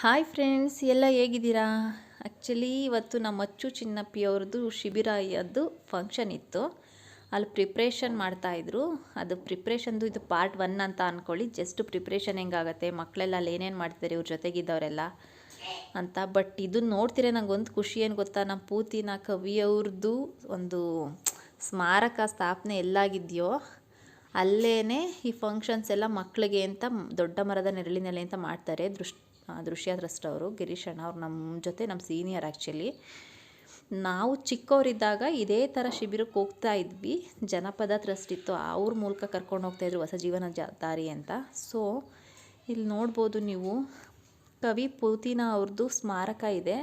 Hi friends ಎಲ್ಲ ಹೇಗಿದ್ದೀರಾ? Actually ಇವತ್ತು ನಮ್ಮ ಅಚ್ಚು ಚಿನ್ನಪ್ಪಿಯವ್ರದ್ದು ಶಿಬಿರ ಅದು ಫಂಕ್ಷನ್ ಇತ್ತು. ಅಲ್ಲಿ ಪ್ರಿಪ್ರೇಷನ್ ಮಾಡ್ತಾಯಿದ್ರು ಅದು ಪ್ರಿಪ್ರೇಷನ್ದು ಇದು ಪಾರ್ಟ್ ಒನ್ ಅಂತ ಅಂದ್ಕೊಳ್ಳಿ ಜಸ್ಟ್ ಪ್ರಿಪ್ರೇಷನ್ ಹೆಂಗಾಗತ್ತೆ ಮಕ್ಕಳೆಲ್ಲ ಅಲ್ಲಿ ಏನೇನು ಮಾಡ್ತಾರೆ ಇವ್ರ ಜೊತೆಗಿದ್ದವರೆಲ್ಲ ಅಂತ. ಬಟ್ ಇದು ನೋಡ್ತಿರೇ ನನಗೊಂದು ಖುಷಿ ಏನು ಗೊತ್ತಾ? ನಮ್ಮ ಪೂತಿನ ಕವಿಯವ್ರದ್ದು ಒಂದು ಸ್ಮಾರಕ ಸ್ಥಾಪನೆ ಎಲ್ಲಾಗಿದೆಯೋ ಅಲ್ಲೇ ಈ ಫಂಕ್ಷನ್ಸ್ ಎಲ್ಲ ಮಕ್ಕಳಿಗೆ ಅಂತ, ದೊಡ್ಡ ಮರದ ನೆರಳಿನಲ್ಲಿ ಅಂತ ಮಾಡ್ತಾರೆ. ದೃಶ್ ದೃಶ್ಯ ಟ್ರಸ್ಟ್ ಅವರು, ಗಿರೀಶ್ ಅಣ್ಣ ಅವ್ರು ನಮ್ಮ ಜೊತೆ, ನಮ್ಮ ಸೀನಿಯರ್ ಆ್ಯಕ್ಚುಲಿ ನಾವು ಚಿಕ್ಕವರಿದ್ದಾಗ ಇದೇ ಥರ ಶಿಬಿರಕ್ಕೆ ಹೋಗ್ತಾ ಇದ್ವಿ. ಜನಪದ ಟ್ರಸ್ಟ್ ಇತ್ತು. ಅವ್ರ ಮೂಲಕ ಕರ್ಕೊಂಡು ಹೋಗ್ತಾಯಿದ್ರು ಹೊಸ ಜೀವನ ಜ, ದಾರಿ ಅಂತ. ಸೊ ಇಲ್ಲಿ ನೋಡ್ಬೋದು ನೀವು, ಕವಿ ಪೂತಿನ ಅವ್ರದ್ದು ಸ್ಮಾರಕ ಇದೆ.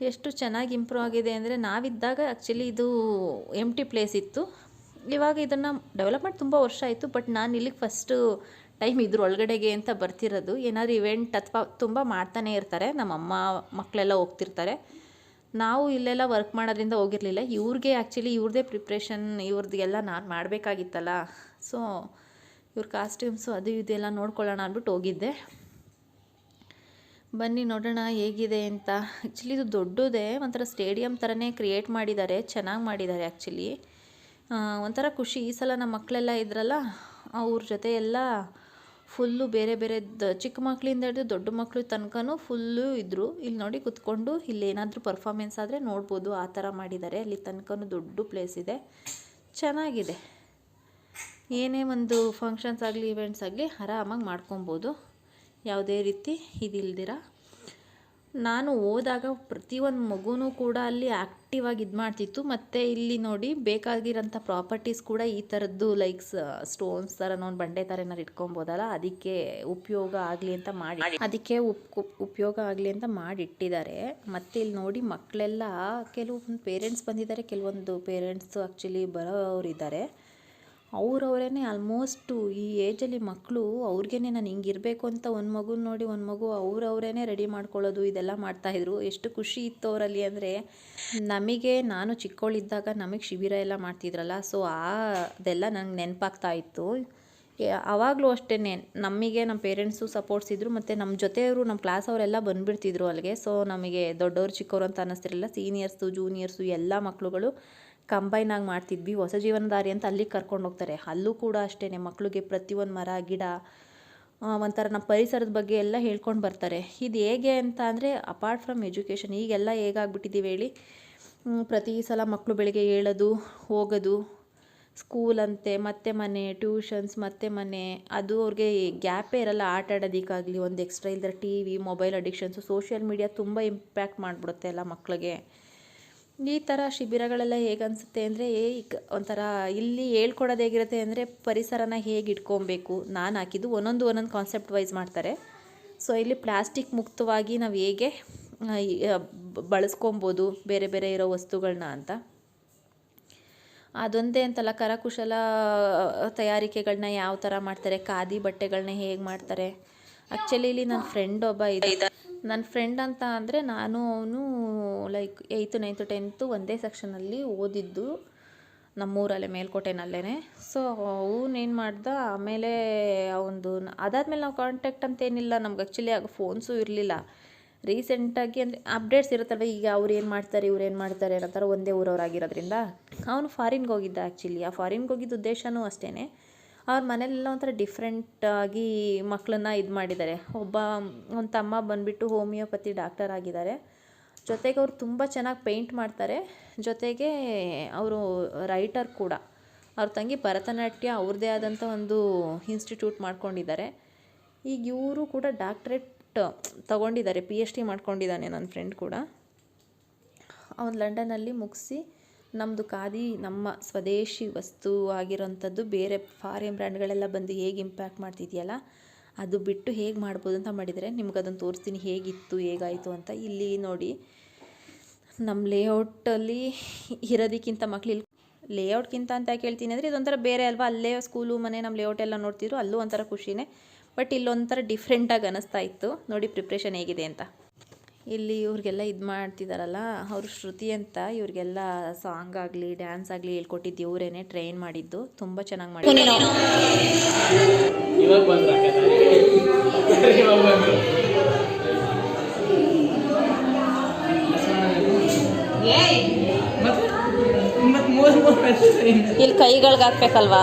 ಎಷ್ಟು ಚೆನ್ನಾಗಿ ಇಂಪ್ರೂವ್ ಆಗಿದೆ ಅಂದರೆ ನಾವಿದ್ದಾಗ ಆ್ಯಕ್ಚುಲಿ ಇದು ಎಂ ಟಿ ಪ್ಲೇಸ್ ಇತ್ತು. ಇವಾಗ ಇದನ್ನು ಡೆವಲಪ್ಮೆಂಟ್ ತುಂಬ ವರ್ಷ ಆಯಿತು ಬಟ್ ನಾನು ಇಲ್ಲಿಗೆ ಫಸ್ಟು ಟೈಮ್ ಇದ್ರ ಒಳಗಡೆಗೆ ಅಂತ ಬರ್ತಿರೋದು. ಏನಾದ್ರು ಇವೆಂಟ್ ಅಥವಾ ತುಂಬ ಮಾಡ್ತಾನೆ ಇರ್ತಾರೆ. ನಮ್ಮ ಅಮ್ಮ ಮಕ್ಕಳೆಲ್ಲ ಹೋಗ್ತಿರ್ತಾರೆ. ನಾವು ಇಲ್ಲೆಲ್ಲ ವರ್ಕ್ ಮಾಡೋದ್ರಿಂದ ಹೋಗಿರಲಿಲ್ಲ. ಇವ್ರಿಗೆ ಆ್ಯಕ್ಚುಲಿ ಇವ್ರದ್ದೇ ಪ್ರಿಪ್ರೇಷನ್ ಇವ್ರದ್ದೆಲ್ಲ ನಾನು ಮಾಡಬೇಕಾಗಿತ್ತಲ್ಲ. ಸೊ ಇವ್ರ ಕಾಸ್ಟ್ಯೂಮ್ಸು ಅದು ಇದೆಲ್ಲ ನೋಡ್ಕೊಳ್ಳೋಣ ಅಂದ್ಬಿಟ್ಟು ಹೋಗಿದ್ದೆ. ಬನ್ನಿ ನೋಡೋಣ ಹೇಗಿದೆ ಅಂತ. ಆ್ಯಕ್ಚುಲಿ ಇದು ದೊಡ್ಡದೇ, ಒಂಥರ ಸ್ಟೇಡಿಯಂ ಥರನೇ ಕ್ರಿಯೇಟ್ ಮಾಡಿದ್ದಾರೆ. ಚೆನ್ನಾಗಿ ಮಾಡಿದ್ದಾರೆ ಆ್ಯಕ್ಚುಲಿ ಒಂಥರ ಖುಷಿ. ಈ ಸಲ ನಮ್ಮ ಮಕ್ಕಳೆಲ್ಲ ಇದ್ರಲ್ಲ, ಅವ್ರ ಜೊತೆ ಎಲ್ಲ ಫುಲ್ಲು ಬೇರೆ ಬೇರೆ ಚಿಕ್ಕ ಮಕ್ಕಳಿಂದ ಹಿಡಿದು ದೊಡ್ಡ ಮಕ್ಕಳು ತನಕನೂ ಫುಲ್ಲು ಇದ್ದರು ಇಲ್ಲಿ ನೋಡಿ ಕುತ್ಕೊಂಡು ಇಲ್ಲಿ ಏನಾದರೂ ಪರ್ಫಾಮೆನ್ಸ್ ಆದರೆ ನೋಡ್ಬೋದು ಆ ಥರ ಮಾಡಿದ್ದಾರೆ. ಅಲ್ಲಿ ತನಕನೂ ದೊಡ್ಡ ಪ್ಲೇಸ್ ಇದೆ. ಚೆನ್ನಾಗಿದೆ. ಏನೇ ಒಂದು ಫಂಕ್ಷನ್ಸ್ ಆಗಲಿ ಇವೆಂಟ್ಸ್ ಆಗಲಿ ಆರಾಮಾಗಿ ಮಾಡ್ಕೊಬೋದು. ಯಾವುದೇ ರೀತಿ ಇದಿಲ್ದಿರ. ನಾನು ಹೋದಾಗ ಪ್ರತಿಯೊಂದು ಮಗುನೂ ಕೂಡ ಅಲ್ಲಿ ಆ್ಯಕ್ಟಿವ್ ಆಗಿ ಇದು ಮಾಡ್ತಿತ್ತು. ಮತ್ತು ಇಲ್ಲಿ ನೋಡಿ ಬೇಕಾಗಿರೋಂಥ ಪ್ರಾಪರ್ಟೀಸ್ ಕೂಡ ಈ ಥರದ್ದು ಲೈಕ್ಸ್ ಸ್ಟೋನ್ಸ್ ಥರ ಒಂದು ಬಂಡೆ ಥರ ಏನಾರು ಇಟ್ಕೊಬೋದಲ್ಲ ಅದಕ್ಕೆ ಉಪಯೋಗ ಆಗಲಿ ಅಂತ ಮಾಡಿ ಅದಕ್ಕೆ ಉಪ್ ಉಪಯೋಗ ಆಗಲಿ ಅಂತ ಮಾಡಿಟ್ಟಿದ್ದಾರೆ ಮತ್ತು ಇಲ್ಲಿ ನೋಡಿ ಮಕ್ಕಳೆಲ್ಲ ಕೆಲವೊಂದು ಪೇರೆಂಟ್ಸ್ ಬಂದಿದ್ದಾರೆ ಕೆಲವೊಂದು ಪೇರೆಂಟ್ಸು ಆ್ಯಕ್ಚುಲಿ ಬರೋರಿದ್ದಾರೆ ಅವ್ರವರೇ ಆಲ್ಮೋಸ್ಟು ಈ ಏಜಲ್ಲಿ ಮಕ್ಕಳು ಅವ್ರಿಗೇನೆ ನಾನು ಹಿಂಗಿರಬೇಕು ಅಂತ ಒಂದು ಮಗುನ ನೋಡಿ ಒಂದು ಮಗು ಅವ್ರವರೇ ರೆಡಿ ಮಾಡ್ಕೊಳ್ಳೋದು ಇದೆಲ್ಲ ಮಾಡ್ತಾಯಿದ್ರು ಎಷ್ಟು ಖುಷಿ ಇತ್ತು ಅವರಲ್ಲಿ ಅಂದರೆ ನಮಗೆ ನಾನು ಚಿಕ್ಕವಳಿದ್ದಾಗ ನಮಗೆ ಶಿಬಿರ ಎಲ್ಲ ಮಾಡ್ತಿದ್ರಲ್ಲ ಸೊ ಆ ಅದೆಲ್ಲ ನಂಗೆ ನೆನಪಾಗ್ತಾ ಇತ್ತು. ಆವಾಗಲೂ ಅಷ್ಟೇ ನಮಗೆ ನಮ್ಮ ಪೇರೆಂಟ್ಸು ಸಪೋರ್ಟ್ಸ್ ಇದ್ದರು ಮತ್ತು ನಮ್ಮ ಜೊತೆಯವರು ನಮ್ಮ ಕ್ಲಾಸ್ ಅವರೆಲ್ಲ ಬಂದುಬಿಡ್ತಿದ್ರು ಅಲ್ಲಿಗೆ ಸೊ ನಮಗೆ ದೊಡ್ಡವರು ಚಿಕ್ಕವರು ಅಂತ ಅನ್ನಿಸ್ತಿರಲಿಲ್ಲ. ಸೀನಿಯರ್ಸು ಜೂನಿಯರ್ಸು ಎಲ್ಲ ಮಕ್ಕಳುಗಳು ಕಂಬೈನ್ ಆಗಿ ಮಾಡ್ತಿದ್ವಿ, ಹೊಸ ಜೀವನದಾರಿ ಅಂತ ಅಲ್ಲಿಗೆ ಕರ್ಕೊಂಡು ಹೋಗ್ತಾರೆ. ಅಲ್ಲೂ ಕೂಡ ಅಷ್ಟೇ ಮಕ್ಕಳಿಗೆ ಪ್ರತಿಯೊಂದು ಮರ, ಗಿಡ ಒಂಥರ ನಮ್ಮ ಪರಿಸರದ ಬಗ್ಗೆ ಎಲ್ಲ ಹೇಳ್ಕೊಂಡು ಬರ್ತಾರೆ. ಇದು ಹೇಗೆ ಅಂತ ಅಂದರೆ ಅಪಾರ್ಟ್ ಫ್ರಮ್ ಎಜುಕೇಷನ್ ಈಗೆಲ್ಲ ಹೇಗಾಗ್ಬಿಟ್ಟಿದ್ದೀವಿ ಹೇಳಿ ಪ್ರತಿ ಸಲ ಮಕ್ಕಳು ಬೆಳಿಗ್ಗೆ ಹೇಳೋದು, ಹೋಗೋದು ಸ್ಕೂಲ್ ಅಂತೆ, ಮತ್ತೆ ಮನೆ ಟ್ಯೂಷನ್ಸ್ ಮತ್ತೆ ಮನೆ, ಅದು ಅವ್ರಿಗೆ ಗ್ಯಾಪೇ ಇರಲ್ಲ ಆಟ ಆಡೋದಕ್ಕಾಗಲಿ. ಒಂದು extra ಇಲ್ದರೆ T V mobile addictions social media ತುಂಬ ಇಂಪ್ಯಾಕ್ಟ್ ಮಾಡಿಬಿಡುತ್ತೆ ಎಲ್ಲ ಮಕ್ಕಳಿಗೆ ಈ ಥರ ಶಿಬಿರಗಳೆಲ್ಲ ಹೇಗೆ ಅನಿಸುತ್ತೆ ಅಂದರೆ ಈಗ ಒಂಥರ ಇಲ್ಲಿ ಹೇಳ್ಕೊಡೋದು ಹೇಗಿರುತ್ತೆ ಅಂದರೆ ಪರಿಸರನ ಹೇಗೆ ಇಟ್ಕೊಬೇಕು. ನಾನು ಹಾಕಿದ್ದು ಒಂದೊಂದು ಒಂದೊಂದು ಕಾನ್ಸೆಪ್ಟ್ ವೈಸ್ ಮಾಡ್ತಾರೆ. ಸೊ ಇಲ್ಲಿ ಪ್ಲಾಸ್ಟಿಕ್ ಮುಕ್ತವಾಗಿ ನಾವು ಹೇಗೆ ಬಳಸ್ಕೊಬೋದು ಬೇರೆ ಬೇರೆ ಇರೋ ವಸ್ತುಗಳನ್ನ ಅಂತ. ಅದೊಂದೇ ಅಂತಲ್ಲ, ಕರಕುಶಲ ತಯಾರಿಕೆಗಳನ್ನ ಯಾವ ಥರ ಮಾಡ್ತಾರೆ, ಖಾದಿ ಬಟ್ಟೆಗಳನ್ನ ಹೇಗೆ ಮಾಡ್ತಾರೆ. ಆ್ಯಕ್ಚುಲಿ ಇಲ್ಲಿ ನನ್ನ ಫ್ರೆಂಡ್ ಒಬ್ಬ ಇದೆ ನನ್ನ ಫ್ರೆಂಡ್ ಅಂತ ಅಂದರೆ ನಾನು ಅವನು ಲೈಕ್ ಏಯ್ತು ನೈನ್ತು ಟೆಂತು ಒಂದೇ ಸೆಕ್ಷನಲ್ಲಿ ಓದಿದ್ದು ನಮ್ಮೂರಲ್ಲೇ ಮೇಲ್ಕೋಟೆನಲ್ಲೇ ಸೊ ಅವನೇನು ಮಾಡ್ದ, ಆಮೇಲೆ ಅವನದು ಅದಾದಮೇಲೆ ನಾವು ಕಾಂಟ್ಯಾಕ್ಟ್ ಅಂತೇನಿಲ್ಲ ನಮ್ಗೆ ಆ್ಯಕ್ಚುಲಿ ಆಗ ಫೋನ್ಸು ಇರಲಿಲ್ಲ. ರೀಸೆಂಟಾಗಿ ಅಂದರೆ ಅಪ್ಡೇಟ್ಸ್ ಇರುತ್ತಲ್ವ, ಈಗ ಅವ್ರು ಏನು ಮಾಡ್ತಾರೆ, ಇವ್ರು ಏನು ಮಾಡ್ತಾರೆ ಅನ್ನೋ ಥರ ಒಂದೇ ಊರವರಾಗಿರೋದ್ರಿಂದ ಅವನು ಫಾರಿನ್ಗೆ ಹೋಗಿದ್ದ ಆ್ಯಕ್ಚುಲಿ ಆ ಫಾರಿನ್ಗೆ ಹೋಗಿದ್ದ ಉದ್ದೇಶವೂ ಅಷ್ಟೇ ಅವ್ರ ಮನೇಲೆಲ್ಲ ಒಂಥರ ಡಿಫ್ರೆಂಟಾಗಿ ಮಕ್ಕಳನ್ನ ಇದು ಮಾಡಿದ್ದಾರೆ. ಒಬ್ಬ, ಒಂದು ತಮ್ಮ ಬಂದುಬಿಟ್ಟು ಹೋಮಿಯೋಪತಿ ಡಾಕ್ಟರ್ ಆಗಿದ್ದಾರೆ. ಜೊತೆಗೆ ಅವ್ರು ತುಂಬ ಚೆನ್ನಾಗಿ ಪೇಂಟ್ ಮಾಡ್ತಾರೆ. ಜೊತೆಗೆ ಅವರು ರೈಟರ್ ಕೂಡ. ಅವ್ರ ತಂಗಿ ಭರತನಾಟ್ಯ ಅವ್ರದ್ದೇ ಆದಂಥ ಒಂದು ಇನ್ಸ್ಟಿಟ್ಯೂಟ್ ಮಾಡ್ಕೊಂಡಿದ್ದಾರೆ. ಈಗ ಇವರು ಕೂಡ ಡಾಕ್ಟ್ರೇಟ್ ತಗೊಂಡಿದ್ದಾರೆ ಪಿ ಎಚ್ ಡಿ ಮಾಡ್ಕೊಂಡಿದ್ದಾನೆ ನನ್ನ ಫ್ರೆಂಡ್ ಕೂಡ. ಅವ್ನು ಲಂಡನಲ್ಲಿ ಮುಗಿಸಿ ನಮ್ಮದು ಖಾದಿ ನಮ್ಮ ಸ್ವದೇಶಿ ವಸ್ತು ಆಗಿರೋಂಥದ್ದು ಬೇರೆ ಫಾರಿನ್ ಬ್ರ್ಯಾಂಡ್ಗಳೆಲ್ಲ ಬಂದು ಹೇಗೆ ಇಂಪ್ಯಾಕ್ಟ್ ಮಾಡ್ತಿದೆಯಲ್ಲ, ಅದು ಬಿಟ್ಟು ಹೇಗೆ ಮಾಡ್ಬೋದು ಅಂತ ಮಾಡಿದರೆ ನಿಮ್ಗೆ ಅದನ್ನು ತೋರಿಸ್ತೀನಿ ಹೇಗಿತ್ತು, ಹೇಗಾಯಿತು ಅಂತ. ಇಲ್ಲಿ ನೋಡಿ, ನಮ್ಮ ಲೇಔಟಲ್ಲಿ ಇರೋದಕ್ಕಿಂತ ಮಕ್ಳು ಇಲ್ಲಿ ಲೇಔಟ್ಗಿಂತ ಅಂತ ಕೇಳ್ತೀನಿ ಅಂದರೆ ಇದೊಂಥರ ಬೇರೆ ಅಲ್ವಾ, ಅಲ್ಲೇ ಸ್ಕೂಲು ಮನೆ ನಮ್ಮ ಲೇಔಟ್ ಎಲ್ಲ ನೋಡ್ತಿದ್ರು, ಅಲ್ಲೂ ಒಂಥರ ಖುಷಿನೇ. ಬಟ್ ಇಲ್ಲೊಂಥರ ಡಿಫ್ರೆಂಟಾಗಿ ಅನ್ನಿಸ್ತಾ ಇತ್ತು. ನೋಡಿ ಪ್ರಿಪ್ರೇಷನ್ ಹೇಗಿದೆ ಅಂತ. ಇಲ್ಲಿ ಇವ್ರಿಗೆಲ್ಲ ಇದು ಮಾಡ್ತಿದ್ದಾರಲ್ಲ ಅವರು ಶ್ರುತಿ ಅಂತ ಇವ್ರಿಗೆಲ್ಲ ಸಾಂಗ್ ಆಗಲಿ ಡ್ಯಾನ್ಸ್ ಆಗಲಿ ಹೇಳ್ಕೊಟ್ಟಿದ್ದು ಇವರೇನೆ ಟ್ರೈನ್ ಮಾಡಿದ್ದು. ತುಂಬ ಚೆನ್ನಾಗಿ ಮಾಡಿದ್ರು. ಇಲ್ಲಿ ಕೈಗಳಿಗೆ ಹಾಕ್ಬೇಕಲ್ವಾ?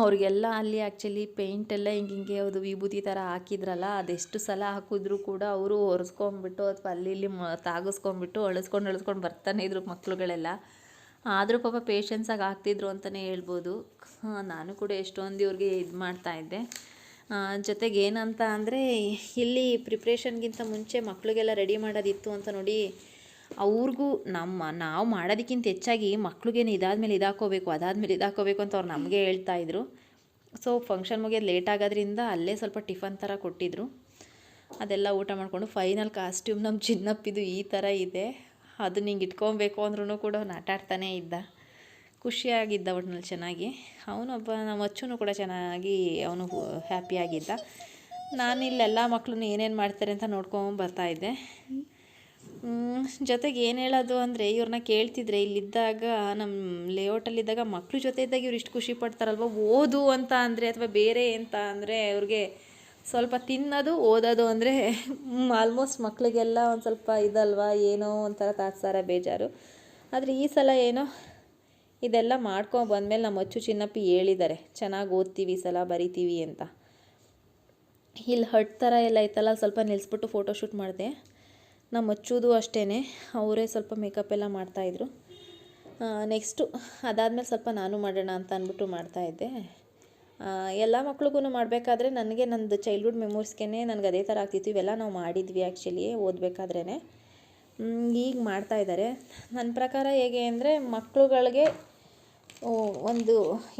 ಅವ್ರಿಗೆಲ್ಲ ಅಲ್ಲಿ ಆ್ಯಕ್ಚುಲಿ ಪೇಂಟ್ ಎಲ್ಲ ಹಿಂಗೆ ಹಿಂಗೆ ಅದು ವಿಭೂತಿ ಥರ ಹಾಕಿದ್ರಲ್ಲ, ಅದೆಷ್ಟು ಸಲ ಹಾಕಿದ್ರು ಕೂಡ ಅವರು ಒರೆಸ್ಕೊಂಬಿಟ್ಟು ಅಥವಾ ಅಲ್ಲಿ ಇಲ್ಲಿ ಮ ತಾಗಿಸ್ಕೊಂಬಿಟ್ಟು ಅಳಿಸ್ಕೊಂಡು ಅಳಿಸ್ಕೊಂಡು ಬರ್ತಾನೆ ಇದ್ರು ಮಕ್ಕಳುಗಳೆಲ್ಲ ಆದರೂ ಪಾಪ ಪೇಷನ್ಸಾಗಿ ಆಗ್ತಿದ್ರು ಅಂತಲೇ ಹೇಳ್ಬೋದು. ನಾನು ಕೂಡ ಎಷ್ಟೊಂದು ಇವ್ರಿಗೆ ಇದು ಮಾಡ್ತಾಯಿದ್ದೆ ಜೊತೆಗೆ ಏನಂತ ಅಂದರೆ ಇಲ್ಲಿ ಪ್ರಿಪ್ರೇಷನ್ಗಿಂತ ಮುಂಚೆ ಮಕ್ಕಳಿಗೆಲ್ಲ ರೆಡಿ ಮಾಡೋದಿತ್ತು ಅಂತ ನೋಡಿ ಅವ್ರಿಗೂ ನಮ್ಮ, ನಾವು ಮಾಡೋದಕ್ಕಿಂತ ಹೆಚ್ಚಾಗಿ ಮಕ್ಳಿಗೇನು ಇದಾದಮೇಲೆ ಇದಾಕೋಬೇಕು ಅದಾದಮೇಲೆ ಇದಾಕೋಬೇಕು ಅಂತ ಅವ್ರು ನಮಗೆ ಹೇಳ್ತಾ ಇದ್ರು. ಸೊ ಫಂಕ್ಷನ್ ಮುಗಿಯೋದು ಲೇಟ್ ಆಗೋದ್ರಿಂದ ಅಲ್ಲೇ ಸ್ವಲ್ಪ ಟಿಫನ್ ಥರ ಕೊಟ್ಟಿದ್ರು. ಅದೆಲ್ಲ ಊಟ ಮಾಡಿಕೊಂಡು ಫೈನಲ್ ಕಾಸ್ಟ್ಯೂಮ್ ನಮ್ಮ ಚಿನ್ನಪ್ಪಿದು ಈ ಥರ ಇದೆ. ಅದು ನಿಂಗೆ ಇಟ್ಕೊಬೇಕು ಅಂದ್ರೂ ಕೂಡ ಅವ್ನು ಆಟ ಆಡ್ತಾನೇ ಇದ್ದ. ಖುಷಿಯಾಗಿದ್ದ ಒಟ್ನಲ್ಲಿ ಚೆನ್ನಾಗಿ. ಅವನೊಬ್ಬ ನಮ್ಮ ಅಚ್ಚೂ ಕೂಡ ಚೆನ್ನಾಗಿ ಅವನು ಹ್ಯಾಪಿಯಾಗಿದ್ದ ನಾನು ಇಲ್ಲೆಲ್ಲ ಮಕ್ಕಳು ಏನೇನು ಮಾಡ್ತಾರೆ ಅಂತ ನೋಡ್ಕೊಂಡು ಬರ್ತಾಯಿದ್ದೆ ಜೊತೆಗೆ ಏನು ಹೇಳೋದು ಅಂದರೆ ಇವ್ರನ್ನ ಕೇಳ್ತಿದ್ರೆ ಇಲ್ಲಿದ್ದಾಗ ನಮ್ಮ ಲೇಔಟಲ್ಲಿದ್ದಾಗ ಮಕ್ಕಳು ಜೊತೆ ಇದ್ದಾಗ ಇವ್ರು ಇಷ್ಟು ಖುಷಿ ಪಡ್ತಾರಲ್ವ? ಓದು ಅಂತ ಅಂದರೆ ಅಥವಾ ಬೇರೆ ಅಂತ ಅಂದರೆ ಅವ್ರಿಗೆ ಸ್ವಲ್ಪ ತಿನ್ನೋದು, ಓದೋದು ಅಂದರೆ ಆಲ್ಮೋಸ್ಟ್ ಮಕ್ಕಳಿಗೆಲ್ಲ ಒಂದು ಸ್ವಲ್ಪ ಇದಲ್ವಾ? ಏನೋ ಒಂಥರ ತಾತ್ಸಾರ, ಬೇಜಾರು. ಆದರೆ ಈ ಸಲ ಏನೋ ಇದೆಲ್ಲ ಮಾಡ್ಕೊಂಡು ಬಂದಮೇಲೆ ನಮ್ಮ ಅಚ್ಚು ಚಿನ್ನಪ್ಪಿ ಹೇಳಿದ್ದಾರೆ, ಚೆನ್ನಾಗಿ ಓದ್ತೀವಿ ಈ ಸಲ, ಬರಿತೀವಿ ಅಂತ. ಇಲ್ಲಿ ಹಟ್ ಥರ ಎಲ್ಲ ಐತಲ್ಲ, ಸ್ವಲ್ಪ ನಿಲ್ಲಿಸ್ಬಿಟ್ಟು ಫೋಟೋ ಶೂಟ್ ಮಾಡಿದೆ. ನಮ್ಮ ಅಚ್ಚೂದು ಅಷ್ಟೇ ಅವರೇ ಸ್ವಲ್ಪ ಮೇಕಪ್ ಎಲ್ಲ ಮಾಡ್ತಾಯಿದ್ರು ನೆಕ್ಸ್ಟು ಅದಾದಮೇಲೆ ಸ್ವಲ್ಪ ನಾನು ಮಾಡೋಣ ಅಂತ ಅಂದ್ಬಿಟ್ಟು ಮಾಡ್ತಾಯಿದ್ದೆ ಎಲ್ಲ ಮಕ್ಳಿಗೂ ಮಾಡಬೇಕಾದ್ರೆ ನನಗೆ ನಂದು ಚೈಲ್ಡ್ಹುಡ್ ಮೆಮೊರಿಸ್ಗೆ ನನಗೆ ಅದೇ ಥರ ಆಗ್ತಿತ್ತು. ಇವೆಲ್ಲ ನಾವು ಮಾಡಿದ್ವಿ ಆ್ಯಕ್ಚುಲಿ ಓದಬೇಕಾದ್ರೇ ಈಗ ಮಾಡ್ತಾ ಇದ್ದಾರೆ ನನ್ನ ಪ್ರಕಾರ ಹೇಗೆ ಅಂದರೆ ಮಕ್ಕಳುಗಳಿಗೆ ಒಂದು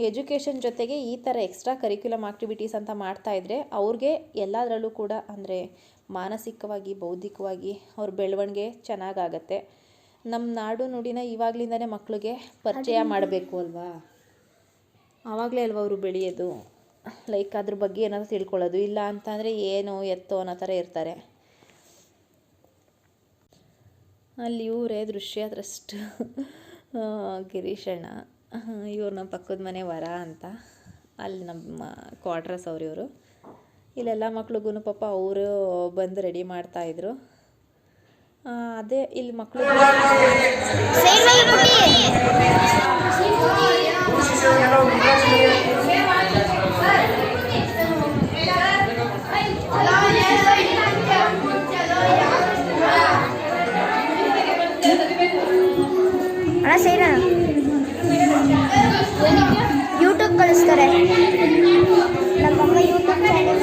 ಎಜುಕೇಷನ್ ಜೊತೆಗೆ ಈ ಥರ ಎಕ್ಸ್ಟ್ರಾ ಕರಿಕ್ಯುಲಮ್ ಆಕ್ಟಿವಿಟೀಸ್ ಅಂತ ಮಾಡ್ತಾಯಿದ್ರೆ ಅವ್ರಿಗೆ ಎಲ್ಲದರಲ್ಲೂ ಕೂಡ ಅಂದರೆ ಮಾನಸಿಕವಾಗಿ ಬೌದ್ಧಿಕವಾಗಿ ಅವ್ರ ಬೆಳವಣಿಗೆ ಚೆನ್ನಾಗಾಗತ್ತೆ. ನಮ್ಮ ನಾಡು ನುಡಿನ ಇವಾಗಲಿಂದನೇ ಮಕ್ಕಳಿಗೆ ಪರಿಚಯ ಮಾಡಬೇಕು ಅಲ್ವಾ? ಆವಾಗಲೇ ಅಲ್ವಾ ಅವರು ಬೆಳೆಯೋದು? ಲೈಕ್ ಅದ್ರ ಬಗ್ಗೆ ಏನಾದರೂ ತಿಳ್ಕೊಳ್ಳೋದು. ಇಲ್ಲ ಅಂತಂದರೆ ಏನು ಎತ್ತೋ ಅನ್ನೋ ಥರ ಇರ್ತಾರೆ. ಅಲ್ಲಿ ಇವರೇ ದೃಶ್ಯ ಟ್ರಸ್ಟ್ ಗಿರೀಶಣ್ಣ ಇವ್ರು ನಮ್ಮ ಪಕ್ಕದ ಮನೆ ವರ ಅಂತ. ಅಲ್ಲಿ ನಮ್ಮ ಕ್ವಾರ್ಟರ್ಸ್ ಅವ್ರು ಇವರು. ಇಲ್ಲೆಲ್ಲ ಮಕ್ಳಿಗೂ ಪಾಪ ಅವರು ಬಂದು ರೆಡಿ ಮಾಡ್ತಾ ಇದ್ರು. ಅದೇ ಇಲ್ಲಿ ಮಕ್ಕಳು ಅಣ್ಣ ಸೈಡ್ ಯೂಟ್ಯೂಬ್ ಕಳಿಸ್ತಾರೆ. ನಮ್ಮಮ್ಮ ಯೂಟ್ಯೂಬ್ ಚಾನೆಲ್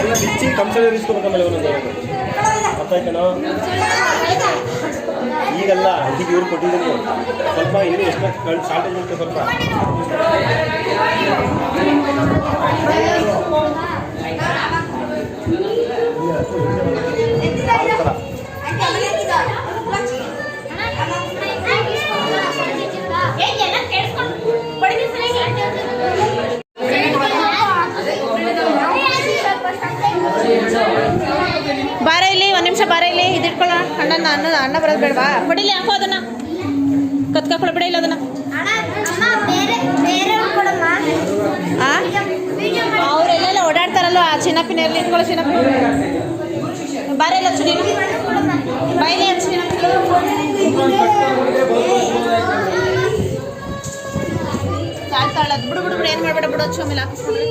ಎಲ್ಲ ಬಿಚ್ಚಿ ಒಂದೊಂದು ಗೊತ್ತಾಯ್ತೇನೋ ಈಗಲ್ಲ ಈಗ ಇವ್ರು ಕೊಟ್ಟಿದ್ದೀನಿ. ಸ್ವಲ್ಪ ಇನ್ನೂ ಎಷ್ಟು ಶಾರ್ಟೇಜ್ ಉಂಟು ಸ್ವಲ್ಪ. ಬಾರ ಇದಿಟ್ಕೊಳ್ಳ ಅಣ್ಣ ಅನ್ನ ಅಣ್ಣ ಬರೋದು ಬೇಡವಾ? ಕೊಡಿಲಿ ಹಾಕೋ ಅದನ್ನ. ಕತ್ಕಾಕೊಳ ಬಿಡ ಇಲ್ಲ ಅದನ್ನ. ಅಣ್ಣ ಅಮ್ಮ ಬೇರೆ ಬೇರೆ ಕೊಡಮ್ಮ. ಆ? ಅವರೆಲ್ಲ ಓಡಾಡ್ತಾರಲ್ಲ ಆ ಚಿನ್ನಪ್ಪಿನ ಎಲ್ಲಿ ಇಟ್ಕೊಳ್ಳೋ ಚಿನ್ನಪ್ಪಿ ಬಾರೆಲ್ಲ ಇಲ್ಲ ನೀನು. ಬಾಯಿಲೆ ಹಚ್ಚು ತಾಳ್ತಾಳದ್ ಬಿಡು ಬಿಡು ಬಿಡು ಏನು ಮಾಡ್ಬೇಡ ಬಿಡು ಆಮೇಲೆ ಹಾಕಿಸ್ಬಿಡ್ರಿ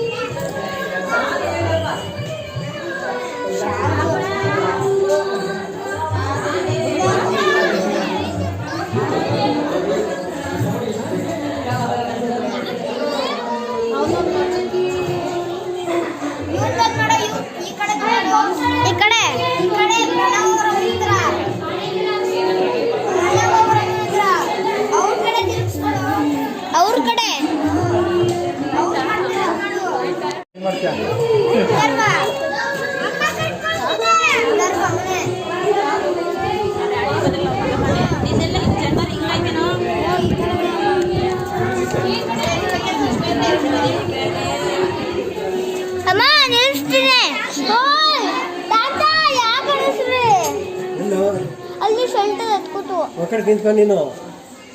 ಅಲ್ಲಿ ಶೆಲ್ಟ ಎತ್ಕೋತು. ಆ ಕಡೆ ನಿಂತ್ಕೊಂಡು ನೀನು.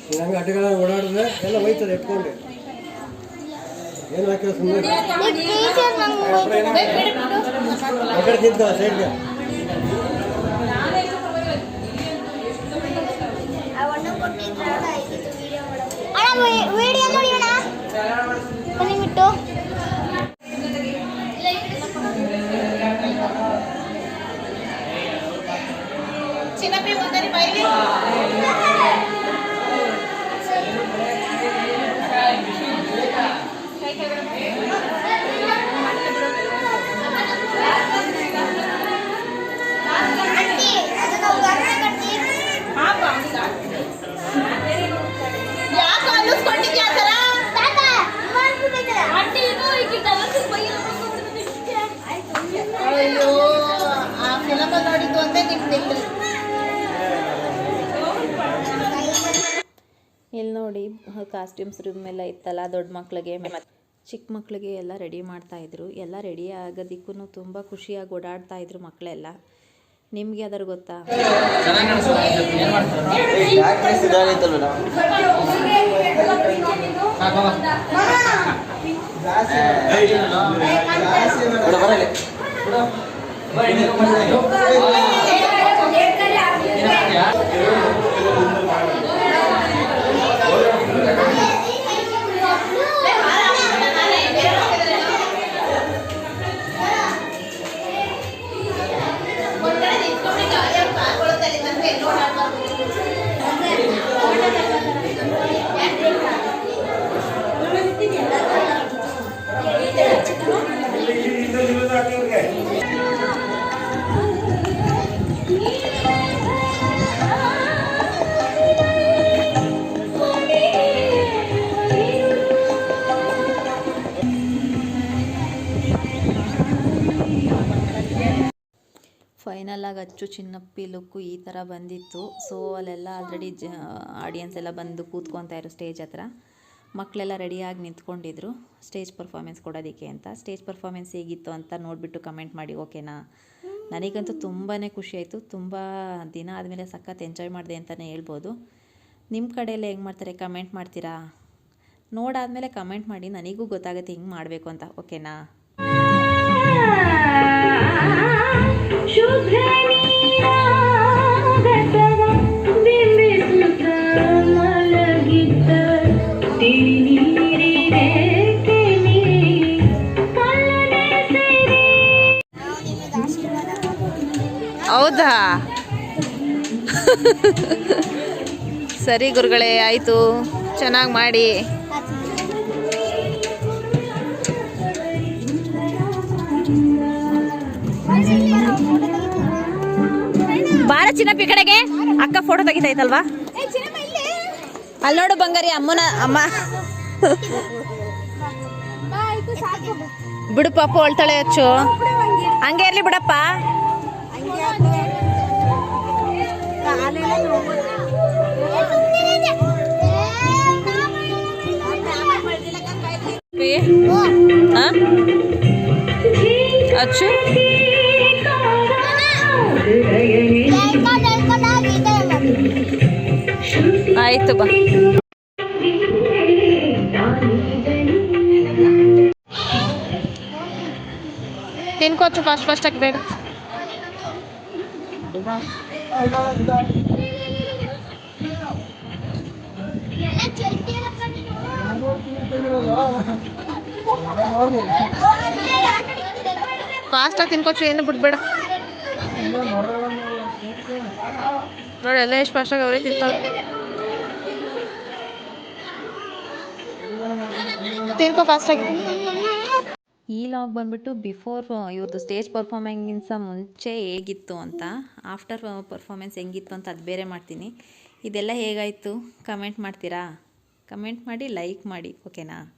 ನೀನು ಹಂಗೆ ಅಡ್ಡಗಳ ಓಡಾಡಿದ್ರೆ ಎಲ್ಲ ಹೋಯ್ತದೆ ಎತ್ಕೊಂಡು. ಏನು ಹಾಕಿಲ್ಲ ಸುಮ್ಮನೆ ಈ ಟೀಚರ್ ನಂಗೆ ಆ ಕಡೆ ನಿಂತ್ಕೊ ಸೈಡ್ಗೆ ಅಣ್ಣ ವಿಡಿಯೋ ನೋಡಿ ಕಾಸ್ಟ್ಯೂಮ್ಸ್ ರೂಮ್ ಎಲ್ಲ ಇತ್ತಲ್ಲ ದೊಡ್ಡ ಮಕ್ಕಳಿಗೆ ಚಿಕ್ಕ ಮಕ್ಕಳಿಗೆ ಎಲ್ಲ ರೆಡಿ ಮಾಡ್ತಾ ಇದ್ರು ಎಲ್ಲ ರೆಡಿ ಆಗೋದಕ್ಕೂ ತುಂಬ ಖುಷಿಯಾಗಿ ಓಡಾಡ್ತಾ ಇದ್ರು ಮಕ್ಕಳೆಲ್ಲ ನಿಮಗೆ ಅದರ ಗೊತ್ತಾ ಫೈನಲ್ ಆಗಿ ಅಚ್ಚು ಚಿನ್ನಪ್ಪಿ ಲುಕ್ಕು ಈ ಥರ ಬಂದಿತ್ತು. ಸೊ ಅಲ್ಲೆಲ್ಲ ಆಲ್ರೆಡಿ ಜ ಆಡಿಯನ್ಸ್ ಎಲ್ಲ ಬಂದು ಕೂತ್ಕೊತಾ ಇರೋ ಸ್ಟೇಜ್ ಹತ್ರ. ಮಕ್ಕಳೆಲ್ಲ ರೆಡಿಯಾಗಿ ನಿಂತ್ಕೊಂಡಿದ್ರು. ಸ್ಟೇಜ್ ಪರ್ಫಾರ್ಮೆನ್ಸ್ ಕೊಡೋದಕ್ಕೆ ಅಂತ. ಸ್ಟೇಜ್ ಪರ್ಫಾರ್ಮೆನ್ಸ್ ಹೇಗಿತ್ತು ಅಂತ ನೋಡಿಬಿಟ್ಟು ಕಮೆಂಟ್ ಮಾಡಿ ಓಕೆನಾ ನನಗಂತೂ ತುಂಬಾ ಖುಷಿ ಆಯಿತು. ತುಂಬ ದಿನ ಆದಮೇಲೆ ಸಖತ್ ಎಂಜಾಯ್ ಮಾಡಿದೆ ಅಂತಲೇ ಹೇಳ್ಬೋದು. ನಿಮ್ಮ ಕಡೆಯೆಲ್ಲ ಹೆಂಗೆ ಮಾಡ್ತಾರೆ? ಕಮೆಂಟ್ ಮಾಡ್ತೀರಾ? ನೋಡಾದಮೇಲೆ ಕಮೆಂಟ್ ಮಾಡಿ, ನನಗೂ ಗೊತ್ತಾಗುತ್ತೆ ಹಿಂಗೆ ಮಾಡಬೇಕು ಅಂತ. ಓಕೆನಾ ಹೌದಾ? ಸರಿ ಗುರುಗಳೇ ಆಯಿತು. ಚೆನ್ನಾಗಿ ಮಾಡಿ. ಚಿನ್ನಪ್ಪಿ ಕಡೆಗೆ ಅಕ್ಕ ಫೋಟೋ ತೆಗಿತೈತಲ್ವಾ? ಅಲ್ಲಿ ನೋಡು ಬಂಗಾರಿ ಅಮ್ಮನ ಅಮ್ಮ. ಬಿಡು ಪಾಪ ಹೊಳ್ತಾಳೆ ಹಚ್ಚು ಹಂಗೆ ಇರ್ಲಿ ಬಿಡಪ್ಪ. ಅಚ್ಚು. आयतु तीन को अच्छा fast fast Akbar fast Akbar तीन को चाहिए ना बुड़बड़ा ನೋಡಿ ಎಲ್ಲ ಎಷ್ಟು ಫಾಸ್ಟಾಗಿ ಅವರೇ ತಿಂತಾವೆ ತಿನ್ಕೋ ಫಾಸ್ಟಾಗಿ ಈ ಲಾಗ್ ಬಂದ್ಬಿಟ್ಟು ಬಿಫೋರ್ ಇವ್ರದ್ದು ಸ್ಟೇಜ್ ಪರ್ಫಾರ್ಮೆನ್ಸ್ ಮುಂಚೆ ಹೇಗಿತ್ತು ಅಂತ ಆಫ್ಟರ್ ಪರ್ಫಾರ್ಮೆನ್ಸ್ ಹೆಂಗಿತ್ತು ಅಂತ ಅದು ಬೇರೆ ಮಾಡ್ತೀನಿ. ಇದೆಲ್ಲ ಹೇಗಾಯಿತು? ಕಮೆಂಟ್ ಮಾಡ್ತೀರಾ? ಕಮೆಂಟ್ ಮಾಡಿ ಲೈಕ್ ಮಾಡಿ ಓಕೆನಾ